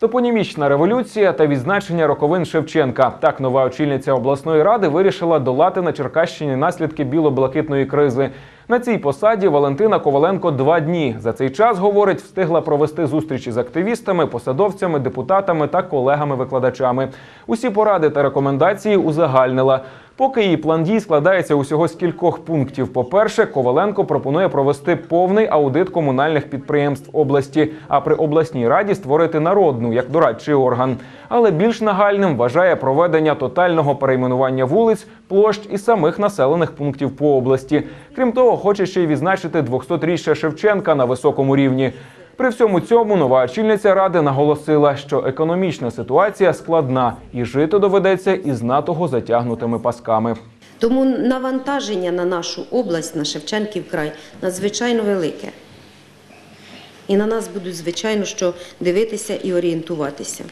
Топонімічна революція та відзначення роковин Шевченка. Так нова очільниця обласної ради вирішила долати на Черкащині наслідки біло-блакитної кризи. На цій посаді Валентина Коваленко два дні. За цей час, говорить, встигла провести зустрічі з активістами, посадовцями, депутатами та колегами-викладачами. Усі поради та рекомендації узагальнила. Поки її план дій складається усього з кількох пунктів. По-перше, Коваленко пропонує провести повний аудит комунальних підприємств області, а при обласній раді створити народну як дорадчий орган. Але більш нагальним вважає проведення тотального перейменування вулиць, площ і самих населених пунктів по області. Крім того, хоче ще й відзначити 200-річчя Шевченка на високому рівні. При всьому цьому нова очільниця ради наголосила, що економічна ситуація складна і жити доведеться із натого затягнутими пасками. Тому навантаження на нашу область, на Шевченків край, надзвичайно велике. І на нас будуть, звичайно, що дивитися і орієнтуватися.